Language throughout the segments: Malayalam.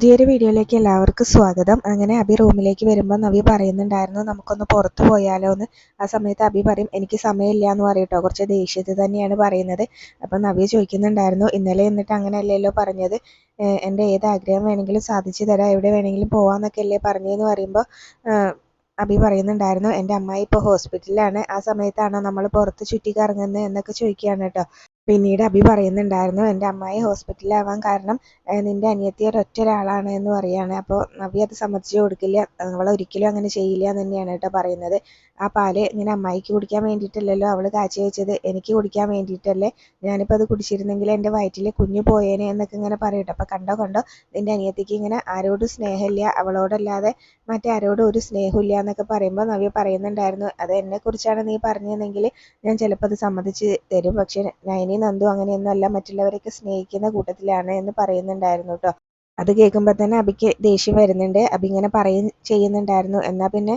പുതിയൊരു വീഡിയോയിലേക്ക് എല്ലാവർക്കും സ്വാഗതം. അങ്ങനെ അബി റൂമിലേക്ക് വരുമ്പോൾ നവി പറയുന്നുണ്ടായിരുന്നു നമുക്കൊന്ന് പുറത്തു പോയാലോ എന്ന് ആ സമയത്ത് അബി പറയും എനിക്ക് സമയമില്ല എന്ന് പറയട്ടോ കുറച്ച് ദേഷ്യത്തിൽ തന്നെയാണ് പറയുന്നത്. അപ്പം നവി ചോദിക്കുന്നുണ്ടായിരുന്നു ഇന്നലെ എന്നിട്ട് അങ്ങനെ അങ്ങനെയല്ലല്ലോ പറഞ്ഞത്? എന്റെ ഏത് ആഗ്രഹം വേണമെങ്കിലും സാധിച്ചു തരാം എവിടെ വേണമെങ്കിലും പോവാന്നൊക്കെ അല്ലേ പറഞ്ഞതെന്ന് പറയുമ്പോൾ അബി പറയുന്നുണ്ടായിരുന്നു എന്റെ അമ്മായി ഇപ്പോൾ ഹോസ്പിറ്റലിലാണ് ആ സമയത്താണോ നമ്മൾ പുറത്ത് ചുറ്റിക്കറങ്ങുന്നത് എന്നൊക്കെ ചോദിക്കുകയാണ് കേട്ടോ. പിന്നീട് അഭി പറയുന്നുണ്ടായിരുന്നു എന്റെ അമ്മായി ഹോസ്പിറ്റലിലാവാൻ കാരണം നിന്റെ അനിയത്തി ഒരൊറ്റ ഒരാളാണ് എന്ന് പറയാണ്. അപ്പോൾ നവ്യ അത് സമ്മതിച്ചു കൊടുക്കില്ല അവൾ ഒരിക്കലും അങ്ങനെ ചെയ്യില്ല എന്ന് തന്നെയാണ് കേട്ടോ പറയുന്നത്. ആ പാൽ ഇങ്ങനെ അമ്മായിക്ക് കുടിക്കാൻ വേണ്ടിയിട്ടല്ലല്ലോ അവൾ കാച്ചി വെച്ചത്. എനിക്ക് കുടിക്കാൻ വേണ്ടിയിട്ടല്ലേ? ഞാനിപ്പോൾ അത് കുടിച്ചിരുന്നെങ്കിൽ എന്റെ വയറ്റിൽ കുഞ്ഞു പോയേനെ എന്നൊക്കെ ഇങ്ങനെ പറയട്ടെ. അപ്പോൾ കണ്ടോ കണ്ടോ? നിന്റെ അനിയത്തിക്ക് ഇങ്ങനെ ആരോടും സ്നേഹമില്ല. അവളോടല്ലാതെ മറ്റാരോടും ഒരു സ്നേഹമില്ല എന്നൊക്കെ പറയുമ്പോൾ നവ്യ പറയുന്നുണ്ടായിരുന്നു. അത് എന്നെക്കുറിച്ചാണ് നീ പറഞ്ഞതെങ്കിൽ ഞാൻ ചിലപ്പോൾ അത് സമ്മതിച്ച് തരും. പക്ഷേ നയനി നന്ദു അങ്ങനെയൊന്നും അല്ല മറ്റുള്ളവരെയൊക്കെ സ്നേഹിക്കുന്ന കൂട്ടത്തിലാണ് എന്ന് പറയുന്നുണ്ടായിരുന്നു കേട്ടോ. അത് കേൾക്കുമ്പോൾ തന്നെ അബിക്ക് ദേഷ്യം വരുന്നുണ്ട്. അബി ഇങ്ങനെ പറയും ചെയ്യുന്നുണ്ടായിരുന്നു. എന്നാൽ പിന്നെ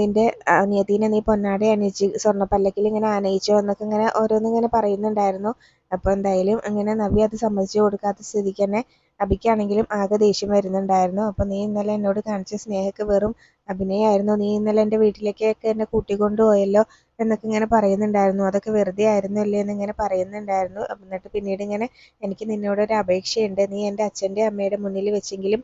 നിന്റെ അനിയത്തിനെ നീ പൊന്നാട അണിയിച്ച് സ്വർണപ്പല്ലക്കിൽ ഇങ്ങനെ ആനയിച്ചോ എന്നൊക്കെ ഇങ്ങനെ ഓരോന്നും ഇങ്ങനെ പറയുന്നുണ്ടായിരുന്നു. അപ്പോൾ എന്തായാലും ഇങ്ങനെ നവ്യ അത് സമ്മതിച്ചു കൊടുക്കാത്ത സ്ഥിതിക്ക് തന്നെ അബിക്കാണെങ്കിലും ആകെ ദേഷ്യം വരുന്നുണ്ടായിരുന്നു. അപ്പോൾ നീ ഇന്നലെ എന്നോട് കാണിച്ച സ്നേഹമൊക്കെ വെറും അഭിനയമായിരുന്നു നീ ഇന്നലെ എന്റെ വീട്ടിലേക്കൊക്കെ എന്നെ കൂട്ടിക്കൊണ്ടു പോയല്ലോ. എന്നൊക്കെ ഇങ്ങനെ പറയുന്നുണ്ടായിരുന്നു. അതൊക്കെ വെറുതെ ആയിരുന്നല്ലേ എന്ന് ഇങ്ങനെ പറയുന്നുണ്ടായിരുന്നു. എന്നിട്ട് പിന്നീട് ഇങ്ങനെ എനിക്ക് നിന്നോട് ഒരു അപേക്ഷയുണ്ട്. നീ എന്റെ അച്ഛന്റെ അമ്മയുടെ മുന്നിൽ വെച്ചെങ്കിലും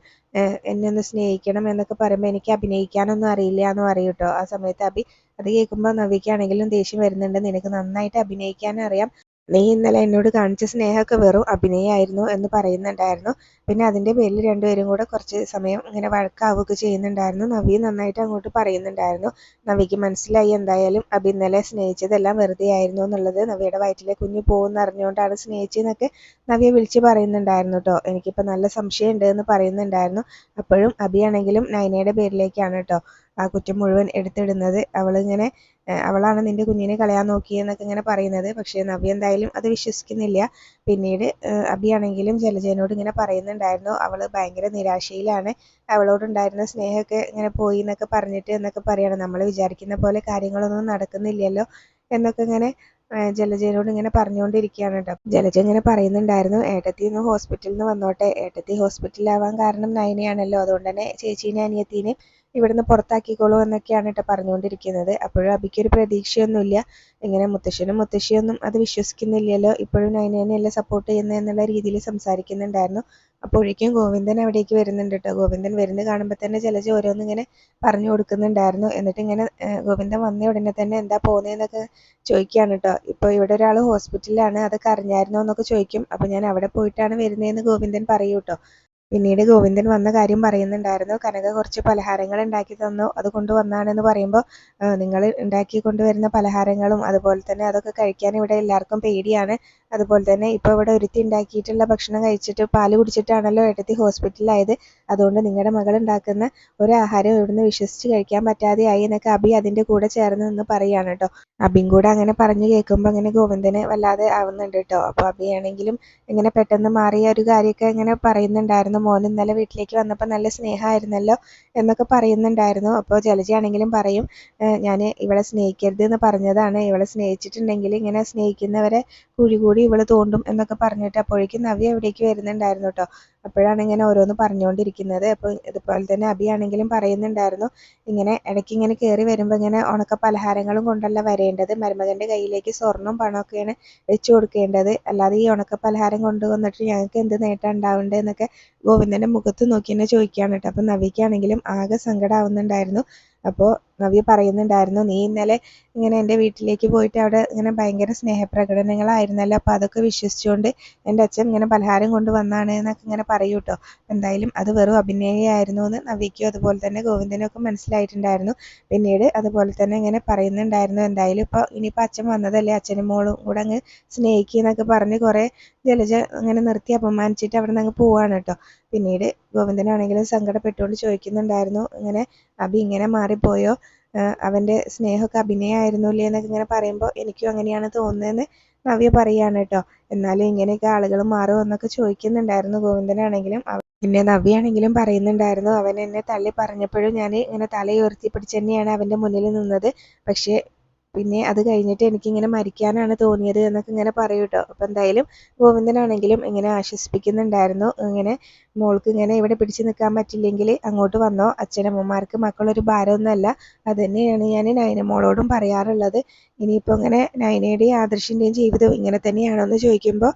എന്നെ ഒന്ന് സ്നേഹിക്കണം എന്നൊക്കെ പറയുമ്പോൾ എനിക്ക് അഭിനയിക്കാനൊന്നും അറിയില്ല എന്ന് പറയും കേട്ടോ. ആ സമയത്ത് അഭി അത് കേൾക്കുമ്പോൾ നവിക്കാണെങ്കിലും ദേഷ്യം വരുന്നുണ്ട്. നിനക്ക് നന്നായിട്ട് അഭിനയിക്കാൻ അറിയാം നീ ഇന്നലെ എന്നോട് കാണിച്ച സ്നേഹമൊക്കെ വെറും അഭിനയമായിരുന്നു എന്ന് പറയുന്നുണ്ടായിരുന്നു. പിന്നെ അതിന്റെ പേരിൽ രണ്ടുപേരും കൂടെ കുറച്ച് സമയം ഇങ്ങനെ വഴക്കാവുകയൊക്കെ ചെയ്യുന്നുണ്ടായിരുന്നു. നവി നന്നായിട്ട് അങ്ങോട്ട് പറയുന്നുണ്ടായിരുന്നു. നവിക്ക് മനസ്സിലായി എന്തായാലും അഭി ഇന്നലെ സ്നേഹിച്ചതെല്ലാം വെറുതെ ആയിരുന്നു എന്നുള്ളത് നവിയുടെ വയറ്റിലെ കുഞ്ഞ് പോകുമെന്ന് അറിഞ്ഞുകൊണ്ടാണ് സ്നേഹിച്ചതെന്നൊക്കെ നവിയെ വിളിച്ച് പറയുന്നുണ്ടായിരുന്നു കേട്ടോ. എനിക്കിപ്പോൾ നല്ല സംശയം ഉണ്ട് എന്ന് പറയുന്നുണ്ടായിരുന്നു. അപ്പോഴും അഭിയാണെങ്കിലും നൈനയുടെ പേരിലേക്കാണ് കേട്ടോ. ആ കുറ്റം മുഴുവൻ എടുത്തിടുന്നത്. അവളിങ്ങനെ അവളാണ് നിന്റെ കുഞ്ഞിനെ കളയാൻ നോക്കിയെന്നൊക്കെ ഇങ്ങനെ പറയുന്നത്. പക്ഷേ നവ്യ എന്തായാലും അത് വിശ്വസിക്കുന്നില്ല. പിന്നീട് അബിയാണെങ്കിലും ജലജനോട് ഇങ്ങനെ പറയുന്നുണ്ടായിരുന്നു. അവൾ ഭയങ്കര നിരാശയിലാണ്. അവളോടുണ്ടായിരുന്ന സ്നേഹമൊക്കെ ഇങ്ങനെ പോയി എന്നൊക്കെ പറഞ്ഞിട്ട് എന്നൊക്കെ പറയാണ്. നമ്മൾ വിചാരിക്കുന്ന പോലെ കാര്യങ്ങളൊന്നും നടക്കുന്നില്ലല്ലോ എന്നൊക്കെ ഇങ്ങനെ ജലജയോട് ഇങ്ങനെ പറഞ്ഞുകൊണ്ടിരിക്കുകയാണ് കേട്ടോ. ജലജ ഇങ്ങനെ പറയുന്നുണ്ടായിരുന്നു ഏട്ടത്തി ഒന്ന് ഹോസ്പിറ്റലിൽ നിന്ന് വന്നോട്ടെ. ഏട്ടത്തി ഹോസ്പിറ്റലിലാവാൻ കാരണം നയനയാണല്ലോ അതുകൊണ്ട് തന്നെ ചേച്ചീനെ അനിയത്തീനെ ഇവിടുന്ന് പുറത്താക്കിക്കോളൂ എന്നൊക്കെയാണ് കേട്ടോ പറഞ്ഞുകൊണ്ടിരിക്കുന്നത്. അപ്പോഴും അബിക്കൊരു പ്രതീക്ഷയൊന്നുമില്ല. ഇങ്ങനെ മുത്തശ്ശനും മുത്തശ്ശിയൊന്നും അത് വിശ്വസിക്കുന്നില്ലല്ലോ. ഇപ്പോഴും നയനേനെയല്ല സപ്പോർട്ട് ചെയ്യുന്നത് എന്നുള്ള രീതിയിൽ സംസാരിക്കുന്നുണ്ടായിരുന്നു. അപ്പോഴേക്കും ഗോവിന്ദൻ അവിടേക്ക് വരുന്നുണ്ട് കേട്ടോ ഗോവിന്ദൻ വരുന്ന കാണുമ്പോൾ തന്നെ ജലജ ഓരോന്ന് ഇങ്ങനെ പറഞ്ഞു കൊടുക്കുന്നുണ്ടായിരുന്നു. എന്നിട്ട് ഇങ്ങനെ ഗോവിന്ദൻ വന്ന ഉടനെ തന്നെ എന്താ പോകുന്നതെന്നൊക്കെ ചോദിക്കുകയാണ് കേട്ടോ ഇപ്പോൾ ഇവിടെ ഒരാൾ ഹോസ്പിറ്റലിലാണ് അതൊക്കെ അറിഞ്ഞായിരുന്നോ എന്നൊക്കെ ചോദിക്കും. അപ്പോൾ ഞാൻ അവിടെ പോയിട്ടാണ് വരുന്നതെന്ന് ഗോവിന്ദൻ പറയൂ കേട്ടോ പിന്നീട് ഗോവിന്ദൻ വന്ന കാര്യം പറയുന്നുണ്ടായിരുന്നു. കനക കുറച്ച് പലഹാരങ്ങൾ ഉണ്ടാക്കി തന്നു. അത് കൊണ്ടുവന്നാണെന്ന് പറയുമ്പോൾ നിങ്ങൾ ഉണ്ടാക്കി കൊണ്ടുവരുന്ന പലഹാരങ്ങളും അതുപോലെ തന്നെ അതൊക്കെ കഴിക്കാൻ ഇവിടെ എല്ലാവർക്കും പേടിയാണ്. അതുപോലെ തന്നെ ഇപ്പോൾ ഇവിടെ ഒരുത്തി ഉണ്ടാക്കിയിട്ടുള്ള ഭക്ഷണം കഴിച്ചിട്ട് പാൽ കുടിച്ചിട്ടാണല്ലോ ഏട്ടത്തി ഹോസ്പിറ്റലിലായത്. അതുകൊണ്ട് നിങ്ങളുടെ മകൾ ഉണ്ടാക്കുന്ന ഒരു ആഹാരം ഇവിടുന്ന് വിശ്വസിച്ച് കഴിക്കാൻ പറ്റാതെ ആയി എന്നൊക്കെ അബി അതിന്റെ കൂടെ ചേർന്ന് നിന്ന് പറയുകയാണ് കേട്ടോ. അബിയും കൂടെ അങ്ങനെ പറഞ്ഞു കേൾക്കുമ്പോൾ അങ്ങനെ ഗോവിന്ദന് വല്ലാതെ ആവുന്നുണ്ട് കേട്ടോ. അപ്പോൾ അബിയാണെങ്കിലും ഇങ്ങനെ പെട്ടെന്ന് മാറിയ ഒരു കാര്യമൊക്കെ ഇങ്ങനെ പറയുന്നുണ്ടായിരുന്നു. മോൻ ഇന്നലെ വീട്ടിലേക്ക് വന്നപ്പോൾ നല്ല സ്നേഹമായിരുന്നല്ലോ എന്നൊക്കെ പറയുന്നുണ്ടായിരുന്നു. അപ്പോൾ ജലജയാണെങ്കിലും പറയും ഞാൻ ഇവളെ സ്നേഹിക്കരുത് എന്ന് പറഞ്ഞതാണ്. ഇവളെ സ്നേഹിച്ചിട്ടുണ്ടെങ്കിൽ ഇങ്ങനെ സ്നേഹിക്കുന്നവരെ കുഴി കൂടി ഇവൾ തോണ്ടും എന്നൊക്കെ പറഞ്ഞിട്ട് അപ്പോഴേക്കും നവ്യ അവിടേക്ക് വരുന്നുണ്ടായിരുന്നു കേട്ടോ അപ്പോഴാണ് ഇങ്ങനെ ഓരോന്ന് പറഞ്ഞുകൊണ്ടിരിക്കുന്നത്. അപ്പോൾ ഇതുപോലെ തന്നെ അബിയാണെങ്കിലും പറയുന്നുണ്ടായിരുന്നു ഇങ്ങനെ ഇടയ്ക്ക് ഇങ്ങനെ കയറി വരുമ്പോൾ ഇങ്ങനെ ഉണക്ക പലഹാരങ്ങളും കൊണ്ടല്ല വരേണ്ടത്. മരുമകന്റെ കയ്യിലേക്ക് സ്വർണവും പണമൊക്കെയാണ് വെച്ചു കൊടുക്കേണ്ടത്. അല്ലാതെ ഈ ഉണക്ക പലഹാരം കൊണ്ടുവന്നിട്ട് ഞങ്ങൾക്ക് എന്ത് നേട്ടം ഉണ്ടാവേണ്ടത് എന്നൊക്കെ ഗോവിന്ദന്റെ മുഖത്ത് നോക്കി തന്നെ ചോദിക്കുകയാണ് കേട്ടോ. അപ്പം നവിക്കാണെങ്കിലും ആകെ സങ്കടമാവുന്നുണ്ടായിരുന്നു അപ്പോൾ നവ്യ പറയുന്നുണ്ടായിരുന്നു നീ ഇന്നലെ ഇങ്ങനെ എന്റെ വീട്ടിലേക്ക് പോയിട്ട് അവിടെ ഇങ്ങനെ ഭയങ്കര സ്നേഹപ്രകടനങ്ങളായിരുന്നല്ലോ അപ്പോൾ അതൊക്കെ വിശ്വസിച്ചുകൊണ്ട് എന്റെ അച്ഛൻ ഇങ്ങനെ പലഹാരം കൊണ്ടുവന്നാണ് എന്നൊക്കെ ഇങ്ങനെ പറയൂ കേട്ടോ എന്തായാലും അത് വെറും അഭിനയമായിരുന്നു എന്ന് നവ്യയ്ക്കും അതുപോലെ തന്നെ ഗോവിന്ദനും ഒക്കെ മനസ്സിലായിട്ടുണ്ടായിരുന്നു. പിന്നീട് അതുപോലെ തന്നെ ഇങ്ങനെ പറയുന്നുണ്ടായിരുന്നു എന്തായാലും ഇപ്പോൾ ഇനിയിപ്പോൾ അച്ഛൻ വന്നതല്ലേ അച്ഛനും മോളും കൂടെ അങ്ങ് സ്നേഹിക്കുക എന്നൊക്കെ പറഞ്ഞ് കുറേ ജലജ ഇങ്ങനെ നിർത്തി അപമാനിച്ചിട്ട് അവിടെ നിന്ന് അങ്ങ് പോവാണ് കേട്ടോ പിന്നീട് ഗോവിന്ദനാണെങ്കിലും സങ്കടപ്പെട്ടുകൊണ്ട് ചോദിക്കുന്നുണ്ടായിരുന്നു ഇങ്ങനെ അഭി ഇങ്ങനെ മാറിപ്പോയോ? അവന്റെ സ്നേഹമൊക്കെ അഭിനയമായിരുന്നില്ലേ എന്നൊക്കെ ഇങ്ങനെ പറയുമ്പോൾ എനിക്കും അങ്ങനെയാണ് തോന്നുന്നതെന്ന് നവ്യ പറയാണ് കേട്ടോ. എന്നാലും ഇങ്ങനെയൊക്കെ ആളുകൾ മാറുമോ എന്നൊക്കെ ചോദിക്കുന്നുണ്ടായിരുന്നു. ഗോവിന്ദനാണെങ്കിലും പിന്നെ നവ്യാണെങ്കിലും പറയുന്നുണ്ടായിരുന്നു. അവൻ എന്നെ തള്ളി പറഞ്ഞപ്പോഴും ഞാൻ ഇങ്ങനെ തലയുയർത്തി പിടിച്ച് തന്നെയാണ് അവന്റെ മുന്നിൽ നിന്നത്. പക്ഷേ പിന്നെ അത് കഴിഞ്ഞിട്ട് എനിക്കിങ്ങനെ മരിക്കാനാണ് തോന്നിയത് എന്നൊക്കെ ഇങ്ങനെ പറയും കേട്ടോ അപ്പോൾ എന്തായാലും ഗോവിന്ദനാണെങ്കിലും ഇങ്ങനെ ആശ്വസിപ്പിക്കുന്നുണ്ടായിരുന്നു. ഇങ്ങനെ മോൾക്ക് ഇങ്ങനെ ഇവിടെ പിടിച്ചു നിൽക്കാൻ പറ്റില്ലെങ്കിൽ അങ്ങോട്ട് വന്നോ. അച്ഛനമ്മമാർക്ക് മക്കളൊരു ഭാരമൊന്നുമല്ല. അത് തന്നെയാണ് ഞാൻ നൈന മോളോടും പറയാറുള്ളത്. ഇനിയിപ്പോൾ ഇങ്ങനെ നയനയുടെയും ആദർശിന്റെയും ജീവിതം ഇങ്ങനെ തന്നെയാണോ എന്ന് ചോദിക്കുമ്പോൾ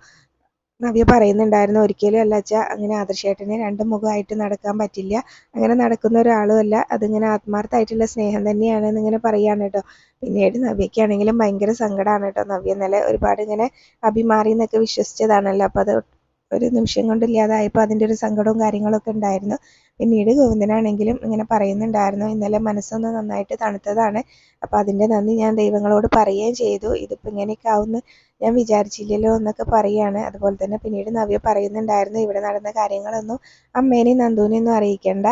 നവ്യ പറയുന്നുണ്ടായിരുന്നു ഒരിക്കലും അല്ല അച്ഛാ അങ്ങനെ ആദർശേട്ടന് രണ്ട് മുഖമായിട്ട് നടക്കാൻ പറ്റില്ല. അങ്ങനെ നടക്കുന്ന ഒരാളും അല്ല. അതിങ്ങനെ ആത്മാർത്ഥമായിട്ടുള്ള സ്നേഹം തന്നെയാണ് എന്നിങ്ങനെ പറയാണ് കേട്ടോ. പിന്നീട് നവ്യക്കാണെങ്കിലും ഭയങ്കര സങ്കടമാണ് കേട്ടോ. നവ്യ ഇന്നലെ ഒരുപാട് ഇങ്ങനെ അഭിമാറി എന്നൊക്കെ വിശ്വസിച്ചതാണല്ലോ. അപ്പോൾ അത് ഒരു നിമിഷം കൊണ്ട് ഇല്ലാതായപ്പോൾ അതിന്റെ ഒരു സങ്കടവും കാര്യങ്ങളൊക്കെ ഉണ്ടായിരുന്നു. പിന്നീട് ഗോവിന്ദനാണെങ്കിലും ഇങ്ങനെ പറയുന്നുണ്ടായിരുന്നു ഇന്നലെ മനസ്സൊന്ന് നന്നായിട്ട് തണുത്തതാണ്. അപ്പോൾ അതിന്റെ നന്ദി ഞാൻ ദൈവങ്ങളോട് പറയുകയും ചെയ്തു. ഇതിപ്പോ ഇങ്ങനെയൊക്കെ ആവുമെന്ന് ഞാൻ വിചാരിച്ചില്ലല്ലോ എന്നൊക്കെ പറയാണ്. അതുപോലെ തന്നെ പിന്നീട് നവ്യ പറയുന്നുണ്ടായിരുന്നു ഇവിടെ നടന്ന കാര്യങ്ങളൊന്നും അമ്മേനെയും നന്ദുവിനെയൊന്നും അറിയിക്കേണ്ട.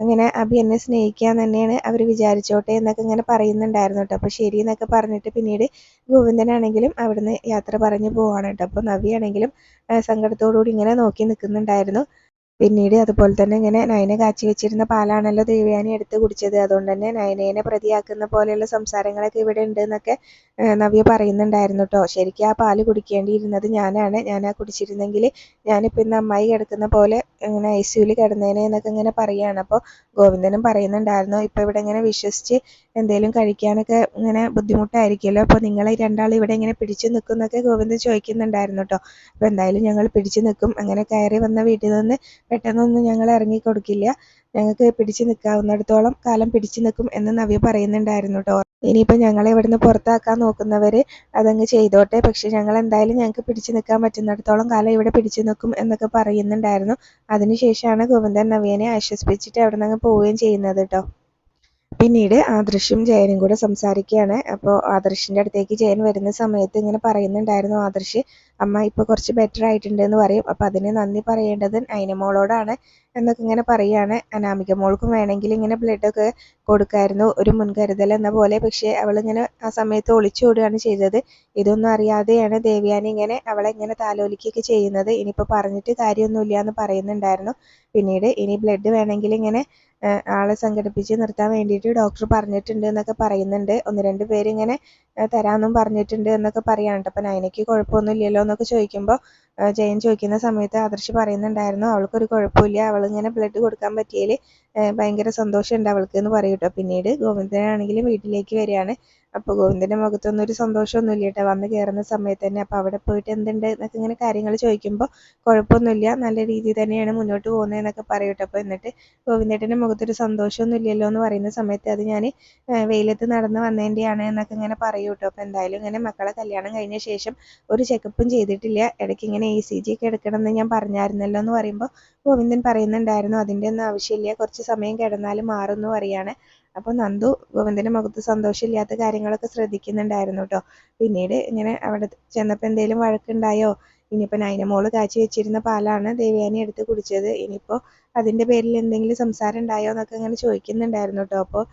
അങ്ങനെ അഭി എന്നെ സ്നേഹിക്കാൻ തന്നെയാണ് അവർ വിചാരിച്ചോട്ടെ എന്നൊക്കെ ഇങ്ങനെ പറയുന്നുണ്ടായിരുന്നു കേട്ടോ. അപ്പോൾ ശരി എന്നൊക്കെ പറഞ്ഞിട്ട് പിന്നീട് ഗോവിന്ദനാണെങ്കിലും അവിടുന്ന് യാത്ര പറഞ്ഞു പോവാണ് കേട്ടോ. അപ്പോൾ നവ്യാണെങ്കിലും സങ്കടത്തോടുകൂടി ഇങ്ങനെ നോക്കി നിൽക്കുന്നുണ്ടായിരുന്നു. പിന്നീട് അതുപോലെ തന്നെ ഇങ്ങനെ നയന കാച്ചി വെച്ചിരുന്ന പാലാണല്ലോ ദേവയാനി എടുത്ത് കുടിച്ചത്. അതുകൊണ്ട് തന്നെ നയനേനെ പ്രതിയാക്കുന്ന പോലെയുള്ള സംസാരങ്ങളൊക്കെ ഇവിടെ ഉണ്ട് എന്നൊക്കെ നവ്യ പറയുന്നുണ്ടായിരുന്നു കേട്ടോ ശരിക്കും ആ പാൽ കുടിക്കേണ്ടിയിരുന്നത് ഞാനാണ്. ഞാൻ ആ കുടിച്ചിരുന്നെങ്കിൽ ഞാനിപ്പോൾ ഇന്ന് അമ്മായി കിടക്കുന്ന പോലെ ഇങ്ങനെ ഐ സിയുവിൽ കിടന്നേനെ എന്നൊക്കെ ഇങ്ങനെ പറയുകയാണ് അപ്പോൾ ഗോവിന്ദനും പറയുന്നുണ്ടായിരുന്നു ഇപ്പോൾ ഇവിടെ ഇങ്ങനെ വിശ്വസിച്ച് എന്തെങ്കിലും കഴിക്കാനൊക്കെ ഇങ്ങനെ ബുദ്ധിമുട്ടായിരിക്കുമല്ലോ. അപ്പോൾ നിങ്ങൾ രണ്ടാൾ ഇവിടെ ഇങ്ങനെ പിടിച്ചു നിൽക്കും എന്നൊക്കെ ഗോവിന്ദൻ ചോദിക്കുന്നുണ്ടായിരുന്നു കേട്ടോ അപ്പോൾ എന്തായാലും ഞങ്ങൾ പിടിച്ചു നിൽക്കും. അങ്ങനെ കയറി വന്ന വീട്ടിൽ നിന്ന് പെട്ടെന്നൊന്നും ഞങ്ങൾ ഇറങ്ങി കൊടുക്കില്ല. ഞങ്ങൾക്ക് പിടിച്ചു നിൽക്കാവുന്നിടത്തോളം കാലം പിടിച്ചു നിൽക്കും എന്ന് നവ്യ പറയുന്നുണ്ടായിരുന്നു കേട്ടോ ഇനിയിപ്പോൾ ഞങ്ങളെ ഇവിടുന്ന് പുറത്താക്കാൻ നോക്കുന്നവർ അതങ്ങ് ചെയ്തോട്ടെ. പക്ഷെ ഞങ്ങൾ എന്തായാലും ഞങ്ങൾക്ക് പിടിച്ചു നിൽക്കാൻ പറ്റുന്നിടത്തോളം കാലം ഇവിടെ പിടിച്ചു നിൽക്കും എന്നൊക്കെ പറയുന്നുണ്ടായിരുന്നു. അതിനുശേഷമാണ് ഗോവിന്ദൻ നവ്യനെ ആശ്വസിപ്പിച്ചിട്ട് അവിടെ നിന്ന് പോവുകയും ചെയ്യുന്നത് കേട്ടോ പിന്നീട് ആദർശും ജയനും കൂടെ സംസാരിക്കുകയാണ്. അപ്പോൾ ആദർശിന്റെ അടുത്തേക്ക് ജയൻ വരുന്ന സമയത്ത് ഇങ്ങനെ പറയുന്നുണ്ടായിരുന്നു ആദർശ് അമ്മ ഇപ്പോൾ കുറച്ച് ബെറ്റർ ആയിട്ടുണ്ട് എന്ന് പറയും. അപ്പോൾ അതിന് നന്ദി പറയേണ്ടത് അയിനമോളോടാണ് എന്നൊക്കെ ഇങ്ങനെ പറയുകയാണ് അനാമിക മോൾക്കും വേണമെങ്കിൽ ഇങ്ങനെ ബ്ലഡൊക്കെ കൊടുക്കായിരുന്നു. ഒരു മുൻകരുതൽ എന്ന പോലെ. പക്ഷേ അവളിങ്ങനെ ആ സമയത്ത് ഒളിച്ചോടുകയാണ് ചെയ്തത്. ഇതൊന്നും അറിയാതെയാണ് ദേവ്യാനി ഇങ്ങനെ അവളെ ഇങ്ങനെ താലോലിക്കുകയൊക്കെ ചെയ്യുന്നത്. ഇനിയിപ്പോൾ പറഞ്ഞിട്ട് കാര്യമൊന്നുമില്ല എന്ന് പറയുന്നുണ്ടായിരുന്നു. പിന്നീട് ഇനി ബ്ലഡ് വേണമെങ്കിൽ ഇങ്ങനെ ആളെ സംഘടിപ്പിച്ച് നിർത്താൻ വേണ്ടിയിട്ട് ഡോക്ടർ പറഞ്ഞിട്ടുണ്ട് എന്നൊക്കെ പറയുന്നുണ്ട്. ഒന്ന് രണ്ട് പേര് ഇങ്ങനെ തരാമെന്നും പറഞ്ഞിട്ടുണ്ട് എന്നൊക്കെ പറയാനുണ്ട് അപ്പം നയനയ്ക്ക് കുഴപ്പമൊന്നുമില്ലല്ലോ എന്നൊക്കെ ചോദിക്കുമ്പോൾ ജയൻ ചോദിക്കുന്ന സമയത്ത് ആദർശ് പറയുന്നുണ്ടായിരുന്നു അവൾക്ക് അവൾക്കൊരു കുഴപ്പമില്ല. ഇങ്ങനെ ബ്ലഡ് കൊടുക്കാൻ പറ്റിയതിൽ ഭയങ്കര സന്തോഷമുണ്ട് അവൾക്ക് എന്ന് പറയും കേട്ടോ. പിന്നീട് ഗോവിന്ദനാണെങ്കിലും വീട്ടിലേക്ക് വരികയാണ്. അപ്പോൾ ഗോവിന്ദന്റെ മുഖത്തൊന്നും ഒരു സന്തോഷമൊന്നുമില്ല കേട്ടോ. വന്ന് കയറുന്ന സമയത്ത് തന്നെ അപ്പോൾ അവിടെ പോയിട്ട് എന്തുണ്ട് എന്നൊക്കെ ഇങ്ങനെ കാര്യങ്ങൾ ചോദിക്കുമ്പോൾ കുഴപ്പമൊന്നുമില്ല. നല്ല രീതിയിൽ തന്നെയാണ് മുന്നോട്ട് പോകുന്നതെന്നൊക്കെ പറയും കേട്ടോ. അപ്പോൾ എന്നിട്ട് ഗോവിന്ദേട്ടന്റെ മുഖത്തൊരു സന്തോഷമൊന്നും ഇല്ലല്ലോ എന്ന് പറയുന്ന സമയത്ത് അത് ഞാൻ വെയിലത്ത് നടന്ന് വന്നതിന്റെയാണ് എന്നൊക്കെ ഇങ്ങനെ പറയും കേട്ടോ. അപ്പോൾ എന്തായാലും ഇങ്ങനെ മക്കളെ കല്യാണം കഴിഞ്ഞ ശേഷം ഒരു ചെക്കപ്പും ചെയ്തിട്ടില്ല. ഇടയ്ക്ക് ഇങ്ങനെ ഇ സി ജി ഒക്കെ എടുക്കണമെന്ന് ഞാൻ പറഞ്ഞായിരുന്നല്ലോ എന്ന് പറയുമ്പോൾ ഗോവിന്ദൻ പറയുന്നുണ്ടായിരുന്നു അതിന്റെ ഒന്നും ആവശ്യമില്ല കുറച്ച് സമയം കിടന്നാലും മാറുമെന്ന് പറയാണ്. അപ്പോൾ നന്ദു ഗോവിന്ദന്റെ മുഖത്ത് സന്തോഷമില്ലാത്ത കാര്യങ്ങളൊക്കെ ശ്രദ്ധിക്കുന്നുണ്ടായിരുന്നു കേട്ടോ. പിന്നീട് ഇങ്ങനെ അവിടെ ചെന്നപ്പോൾ എന്തെങ്കിലും വഴക്കുണ്ടായോ? ഇനിയിപ്പോൾ നൈനമോൾ കാച്ചി വെച്ചിരുന്ന പാലാണ് ദേവയാനി എടുത്ത് കുടിച്ചത്. ഇനിയിപ്പോൾ അതിന്റെ പേരിൽ എന്തെങ്കിലും സംസാരം ഉണ്ടായോ എന്നൊക്കെ ഇങ്ങനെ ചോദിക്കുന്നുണ്ടായിരുന്നു കേട്ടോ. അപ്പോൾ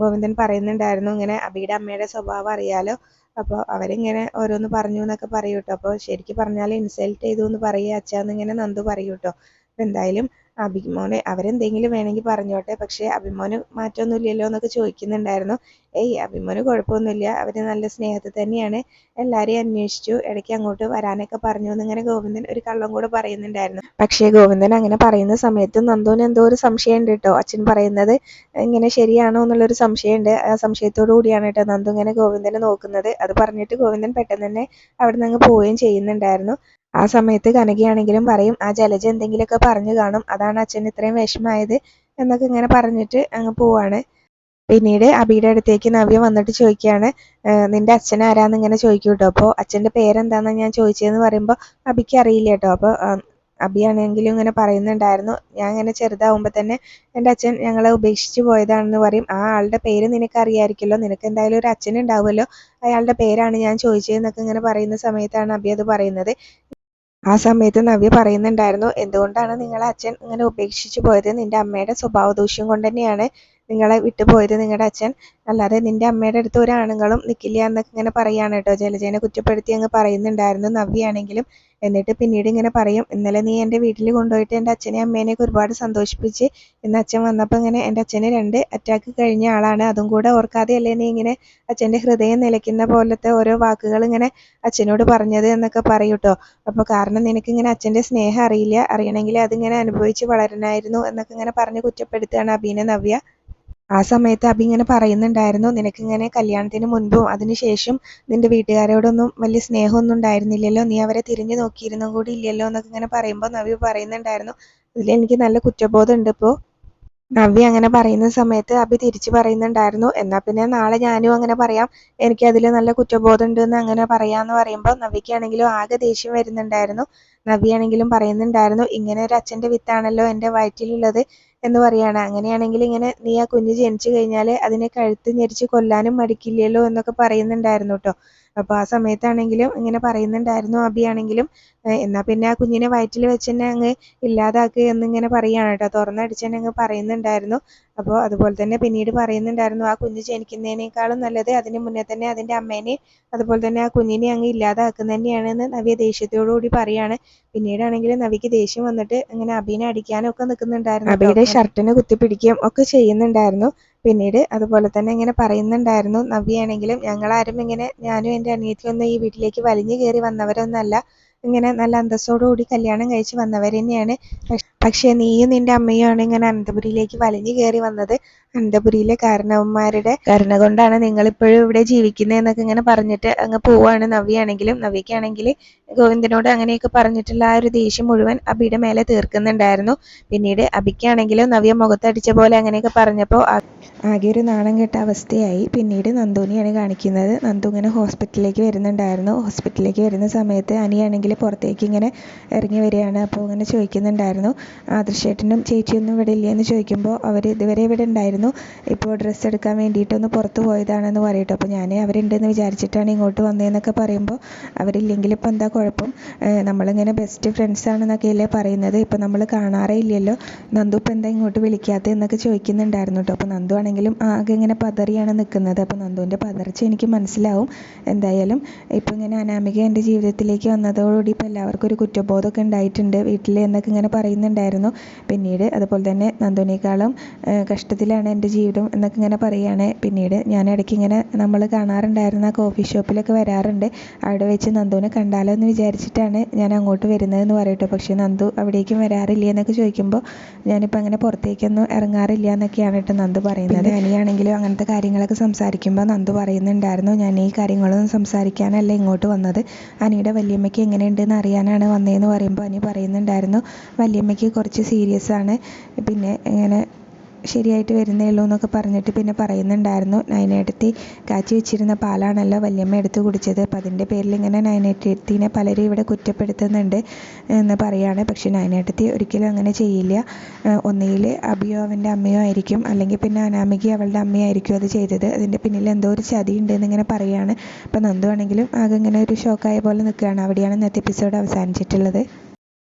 ഗോവിന്ദൻ പറയുന്നുണ്ടായിരുന്നു ഇങ്ങനെ അബിയുടെ അമ്മയുടെ സ്വഭാവം അറിയാലോ അപ്പോൾ അവരിങ്ങനെ ഓരോന്ന് പറഞ്ഞു എന്നൊക്കെ പറയും അപ്പോൾ ശരിക്കും പറഞ്ഞാൽ ഇൻസൾട്ട് ചെയ്തു എന്ന് പറയുക അച്ഛാന്ന് ഇങ്ങനെ നന്ദു പറയും കേട്ടോ എന്തായാലും അഭിമോനെ അവരെന്തെങ്കിലും വേണമെങ്കിൽ പറഞ്ഞോട്ടെ. പക്ഷേ അഭിമോന് മാറ്റമൊന്നുമില്ലല്ലോ എന്നൊക്കെ ചോദിക്കുന്നുണ്ടായിരുന്നു. ഏയ് അഭിമോന് കുഴപ്പമൊന്നുമില്ല. അവർ നല്ല സ്നേഹത്തിൽ തന്നെയാണ്. എല്ലാവരെയും അന്വേഷിച്ചു. ഇടയ്ക്ക് അങ്ങോട്ട് വരാനൊക്കെ പറഞ്ഞു എന്നിങ്ങനെ ഗോവിന്ദൻ ഒരു കള്ളം കൂടെ പറയുന്നുണ്ടായിരുന്നു. പക്ഷേ ഗോവിന്ദൻ അങ്ങനെ പറയുന്ന സമയത്ത് നന്ദുവിന് എന്തോ ഒരു സംശയം ഉണ്ട് കേട്ടോ. അച്ഛൻ പറയുന്നത് ഇങ്ങനെ ശരിയാണോ എന്നുള്ളൊരു സംശയമുണ്ട്. ആ സംശയത്തോടു കൂടിയാണ് കേട്ടോ നന്ദു ഇങ്ങനെ ഗോവിന്ദനെ നോക്കുന്നത്. അത് പറഞ്ഞിട്ട് ഗോവിന്ദൻ പെട്ടെന്ന് തന്നെ അവിടെ നിന്ന് അങ്ങ് പോവുകയും ചെയ്യുന്നുണ്ടായിരുന്നു. ആ സമയത്ത് കനകയാണെങ്കിലും പറയും ആ ജലജ എന്തെങ്കിലുമൊക്കെ പറഞ്ഞു കാണും. അതാണ് അച്ഛൻ ഇത്രയും വിഷമമായത് എന്നൊക്കെ ഇങ്ങനെ പറഞ്ഞിട്ട് അങ്ങ് പോവാണ്. പിന്നീട് അബിയുടെ അടുത്തേക്ക് നവ്യ വന്നിട്ട് ചോദിക്കുകയാണ് നിന്റെ അച്ഛൻ ആരാന്ന് ഇങ്ങനെ ചോദിക്കും കേട്ടോ. അപ്പോൾ അച്ഛന്റെ പേരെന്താണെന്ന് ഞാൻ ചോദിച്ചതെന്ന് പറയുമ്പോൾ അബിക്ക് അറിയില്ല കേട്ടോ. അപ്പോൾ അബിയാണെങ്കിലും ഇങ്ങനെ പറയുന്നുണ്ടായിരുന്നു. ഞാൻ ഇങ്ങനെ ചെറുതാവുമ്പോൾ തന്നെ എന്റെ അച്ഛൻ ഞങ്ങളെ ഉപേക്ഷിച്ച് പോയതാണെന്ന് പറയും. ആ ആളുടെ പേര് നിനക്ക് അറിയാമായിരിക്കുമല്ലോ നിനക്ക് എന്തായാലും ഒരു അച്ഛൻ ഉണ്ടാവുമല്ലോ. അയാളുടെ പേരാണ് ഞാൻ ചോദിച്ചതെന്നൊക്കെ ഇങ്ങനെ പറയുന്ന സമയത്താണ് അബി അത് പറയുന്നത്. ആ സമയത്ത് നവ്യ പറയുന്നുണ്ടായിരുന്നു എന്തുകൊണ്ടാണ് നിങ്ങളെ അച്ഛൻ ഇങ്ങനെ ഉപേക്ഷിച്ചു പോയത്? നിന്റെ അമ്മയുടെ സ്വഭാവ ദൂഷ്യം കൊണ്ട് തന്നെയാണ് നിങ്ങളെ വിട്ടു പോയത് നിങ്ങളുടെ അച്ഛൻ. അല്ലാതെ നിന്റെ അമ്മയുടെ അടുത്ത് ഒരു ആണുങ്ങളും നിൽക്കില്ല എന്നൊക്കെ ഇങ്ങനെ പറയാണ് കേട്ടോ. ജലജേനെ കുറ്റപ്പെടുത്തി അങ്ങ് പറയുന്നുണ്ടായിരുന്നു നവ്യാണെങ്കിലും. എന്നിട്ട് പിന്നീട് ഇങ്ങനെ പറയും ഇന്നലെ നീ എന്റെ വീട്ടിൽ കൊണ്ടുപോയിട്ട് എന്റെ അച്ഛനെയും അമ്മേനെയൊക്കെ ഒരുപാട് സന്തോഷിപ്പിച്ച് ഇന്ന് അച്ഛൻ വന്നപ്പോൾ ഇങ്ങനെ എന്റെ അച്ഛന് രണ്ട് അറ്റാക്ക് കഴിഞ്ഞ ആളാണ്. അതും കൂടെ ഓർക്കാതെയല്ലേ നീ ഇങ്ങനെ അച്ഛന്റെ ഹൃദയം നിലയ്ക്കുന്ന പോലത്തെ ഓരോ വാക്കുകൾ ഇങ്ങനെ അച്ഛനോട് പറഞ്ഞത് എന്നൊക്കെ പറയും കേട്ടോ അപ്പോൾ കാരണം നിനക്കിങ്ങനെ അച്ഛന്റെ സ്നേഹം അറിയില്ല. അറിയണമെങ്കിൽ അതിങ്ങനെ അനുഭവിച്ച് വളരണമായിരുന്നു എന്നൊക്കെ ഇങ്ങനെ പറഞ്ഞ് കുറ്റപ്പെടുത്തുകയാണ് അബീനെ നവ്യ. ആ സമയത്ത് അബി ഇങ്ങനെ പറയുന്നുണ്ടായിരുന്നു നിനക്കിങ്ങനെ കല്യാണത്തിന് മുൻപും അതിനുശേഷം നിന്റെ വീട്ടുകാരോടൊന്നും വലിയ സ്നേഹമൊന്നും ഉണ്ടായിരുന്നില്ലല്ലോ. നീ അവരെ തിരിഞ്ഞു നോക്കിയിരുന്നു കൂടി ഇല്ലല്ലോ എന്നൊക്കെ ഇങ്ങനെ പറയുമ്പോൾ നവ്യ പറയുന്നുണ്ടായിരുന്നു ഇതിൽ എനിക്ക് നല്ല കുറ്റബോധം ഉണ്ട് ഇപ്പോൾ നവ്യ അങ്ങനെ പറയുന്ന സമയത്ത് അബി തിരിച്ചു പറയുന്നുണ്ടായിരുന്നു എന്നാൽ പിന്നെ നാളെ ഞാനും അങ്ങനെ പറയാം. എനിക്ക് അതിൽ നല്ല കുറ്റബോധം ഉണ്ട് എന്ന് അങ്ങനെ പറയാന്ന് പറയുമ്പോൾ നവ്യക്കാണെങ്കിലും ആകെ ദേഷ്യം വരുന്നുണ്ടായിരുന്നു. നവ്യാണെങ്കിലും പറയുന്നുണ്ടായിരുന്നു ഇങ്ങനെ ഒരു അച്ഛന്റെ വിത്താണല്ലോ എന്റെ വയറ്റിലുള്ളത്. എന്ന് പറയാണ്. അങ്ങനെയാണെങ്കിൽ ഇങ്ങനെ നീ ആ കുഞ്ഞ് ജനിച്ചു കഴിഞ്ഞാൽ അതിനെ കഴുത്ത് ഞെരിച്ച് കൊല്ലാനും മടിക്കില്ലല്ലോ എന്നൊക്കെ പറയുന്നുണ്ടായിരുന്നു കേട്ടോ അപ്പോൾ ആ സമയത്താണെങ്കിലും ഇങ്ങനെ പറയുന്നുണ്ടായിരുന്നു ആണെങ്കിലും എന്നാൽ പിന്നെ ആ കുഞ്ഞിനെ വയറ്റിൽ വെച്ച് തന്നെ അങ്ങ് ഇല്ലാതാക്കുക എന്നിങ്ങനെ പറയുകയാണ് കേട്ടോ. തുറന്നടിച്ച് തന്നെ അങ്ങ് പറയുന്നുണ്ടായിരുന്നു. അപ്പോൾ അതുപോലെ തന്നെ പിന്നീട് പറയുന്നുണ്ടായിരുന്നു ആ കുഞ്ഞ് ജനിക്കുന്നതിനേക്കാളും നല്ലത് അതിന് മുന്നേ തന്നെ അതിന്റെ അമ്മേനെ അതുപോലെ തന്നെ ആ കുഞ്ഞിനെ അങ്ങ് ഇല്ലാതാക്കുന്ന തന്നെയാണെന്ന് നവ്യ ദേഷ്യത്തോടു കൂടി പറയാണ്. പിന്നീടാണെങ്കിൽ നവിക്ക് ദേഷ്യം വന്നിട്ട് ഇങ്ങനെ അബീനെ അടിക്കാനും ഒക്കെ നിൽക്കുന്നുണ്ടായിരുന്നു അബിയുടെ ഷർട്ടിനെ കുത്തിപ്പിടിക്കുകയും ഒക്കെ ചെയ്യുന്നുണ്ടായിരുന്നു. പിന്നീട് അതുപോലെ തന്നെ ഇങ്ങനെ പറയുന്നുണ്ടായിരുന്നു നവ്യയാണെങ്കിലും ഞങ്ങളാരും ഇങ്ങനെ ഞാനും എന്റെ അനിയത്തിയൊന്നും ഈ വീട്ടിലേക്ക് വലിഞ്ഞു കയറി വന്നവരൊന്നല്ല ഇങ്ങനെ നല്ല അന്തസ്സോടുകൂടി കല്യാണം കഴിച്ച് വന്നവർ തന്നെയാണ്. പക്ഷേ നീയും നിന്റെ അമ്മയുമാണ് ഇങ്ങനെ അനന്തപുരിയിലേക്ക് വലിഞ്ഞു കയറി വന്നത്. അനന്തപുരിയിലെ കാരണവന്മാരുടെ കരുണ കൊണ്ടാണ് നിങ്ങളിപ്പോഴും ഇവിടെ ജീവിക്കുന്നതെന്നൊക്കെ ഇങ്ങനെ പറഞ്ഞിട്ട് അങ്ങ് പോവാണ് നവ്യാണെങ്കിലും നവ്യക്കാണെങ്കിൽ ഗോവിന്ദനോട് അങ്ങനെയൊക്കെ പറഞ്ഞിട്ടുള്ള ആ ഒരു ദേഷ്യം മുഴുവൻ അബിയുടെ മേലെ തീർക്കുന്നുണ്ടായിരുന്നു. പിന്നീട് അബിക്കാണെങ്കിലും നവ്യ മുഖത്തടിച്ച പോലെ അങ്ങനെയൊക്കെ പറഞ്ഞപ്പോൾ ആകെ ഒരു നാണം കെട്ട അവസ്ഥയായി. പിന്നീട് നന്ദുവിനെയാണ് കാണിക്കുന്നത്. നന്ദു ഇങ്ങനെ ഹോസ്പിറ്റലിലേക്ക് വരുന്നുണ്ടായിരുന്നു. ഹോസ്പിറ്റലിലേക്ക് വരുന്ന സമയത്ത് അനിയാണെങ്കിൽ പുറത്തേക്ക് ഇങ്ങനെ ഇറങ്ങി വരികയാണ്. അപ്പോൾ ഇങ്ങനെ ചോദിക്കുന്നുണ്ടായിരുന്നു. ആദർശേട്ടനും ചേച്ചിയൊന്നും ഇവിടെ ഇല്ലയെന്ന് ചോദിക്കുമ്പോൾ അവർ ഇതുവരെ ഇവിടെ ഉണ്ടായിരുന്നു. ഇപ്പോൾ ഡ്രസ്സ് എടുക്കാൻ വേണ്ടിയിട്ടൊന്ന് പുറത്ത് പോയതാണെന്ന് പറയട്ടോ. അപ്പോൾ ഞാൻ അവരുണ്ടെന്ന് വിചാരിച്ചിട്ടാണ് ഇങ്ങോട്ട് വന്നതെന്നൊക്കെ പറയുമ്പോൾ അവരില്ലെങ്കിൽ ഇപ്പോൾ എന്താ കുഴപ്പം? നമ്മളിങ്ങനെ ബെസ്റ്റ് ഫ്രണ്ട്സ് ആണെന്നൊക്കെയല്ലേ പറയുന്നത്. ഇപ്പോൾ നമ്മൾ കാണാറേ ഇല്ലല്ലോ. നന്ദു ഇപ്പോൾ എന്താ ഇങ്ങോട്ട് വിളിക്കാത്തത് എന്നൊക്കെ ചോദിക്കുന്നുണ്ടായിരുന്നു കേട്ടോ. അപ്പോൾ നന്ദു ആണെങ്കിലും ആകെ ഇങ്ങനെ പതറിയാണ് നിൽക്കുന്നത്. അപ്പോൾ നന്ദുവിന്റെ പതർച്ച എനിക്ക് മനസ്സിലാവും. എന്തായാലും ഇപ്പോൾ ഇങ്ങനെ അനാമിക എന്റെ ജീവിതത്തിലേക്ക് വന്നതോടുകൂടി ഇപ്പോൾ എല്ലാവർക്കും ഒരു കുറ്റബോധമൊക്കെ ഉണ്ടായിട്ടുണ്ട് വീട്ടിൽ എന്നൊക്കെ ഇങ്ങനെ പറയുന്നുണ്ടായിരുന്നു. പിന്നീട് അതുപോലെ തന്നെ നന്ദുവിനേക്കാളും കഷ്ടത്തിലാണ് എന്റെ ജീവിതം എന്നൊക്കെ ഇങ്ങനെ പറയുകയാണ്. പിന്നീട് ഞാൻ ഇടയ്ക്ക് ഇങ്ങനെ നമ്മൾ കാണാറുണ്ടായിരുന്ന കോഫി ഷോപ്പിലൊക്കെ വരാറുണ്ട്. അവിടെ വെച്ച് നന്ദുവിനെ കണ്ടാലോ എന്ന് വിചാരിച്ചിട്ടാണ് ഞാൻ അങ്ങോട്ട് വരുന്നതെന്ന് പറയട്ടോ. പക്ഷേ നന്ദു അവിടേക്കും വരാറില്ല എന്നൊക്കെ ചോദിക്കുമ്പോൾ ഞാനിപ്പോൾ അങ്ങനെ പുറത്തേക്കൊന്നും ഇറങ്ങാറില്ല എന്നൊക്കെയാണ് കേട്ടോ നന്ദു പറയുന്നത്. അനിയാണെങ്കിലും അങ്ങനത്തെ കാര്യങ്ങളൊക്കെ സംസാരിക്കുമ്പോൾ നന്ദു പറയുന്നുണ്ടായിരുന്നു ഞാൻ ഈ കാര്യങ്ങളൊന്നും സംസാരിക്കാനല്ല ഇങ്ങോട്ട് വന്നത്. അനിയുടെ വല്യമ്മയ്ക്ക് എങ്ങനെയുണ്ടെന്ന് അറിയാനാണ് വന്നതെന്ന് പറയുമ്പോൾ അനി പറയുന്നുണ്ടായിരുന്നു. വല്യമ്മയ്ക്ക് കുറച്ച് സീരിയസ് ആണ്. പിന്നെ ഇങ്ങനെ ശരിയായിട്ട് വരുന്നേ ഉള്ളൂ എന്നൊക്കെ പറഞ്ഞിട്ട് പിന്നെ പറയുന്നുണ്ടായിരുന്നു. നയനേട്ടത്തി കാച്ചി വെച്ചിരുന്ന പാലാണല്ലോ വല്യമ്മ എടുത്ത് കുടിച്ചത്. അപ്പം അതിന്റെ പേരിൽ ഇങ്ങനെ നയനേട്ടത്തിനെ പലരും ഇവിടെ കുറ്റപ്പെടുത്തുന്നുണ്ട് എന്ന് പറയുകയാണ് പക്ഷേ നയനേട്ടത്തി ഒരിക്കലും അങ്ങനെ ചെയ്യില്ല. ഒന്നുകിൽ അബിയോ അവന്റെ അമ്മയോ ആയിരിക്കും. അല്ലെങ്കിൽ പിന്നെ അനാമിക അവളുടെ അമ്മയായിരിക്കും അത് ചെയ്തത്. അതിന്റെ പിന്നിൽ എന്തോ ഒരു ചതി ഉണ്ട് എന്നിങ്ങനെ പറയുകയാണ് അപ്പം നന്ദു ആണെങ്കിലും ആകെ ഇങ്ങനെ ഒരു ഷോക്കായ പോലെ നിൽക്കുകയാണ്. അവിടെയാണ് ഇന്നത്തെ എപ്പിസോഡ് അവസാനിച്ചിട്ടുള്ളത്.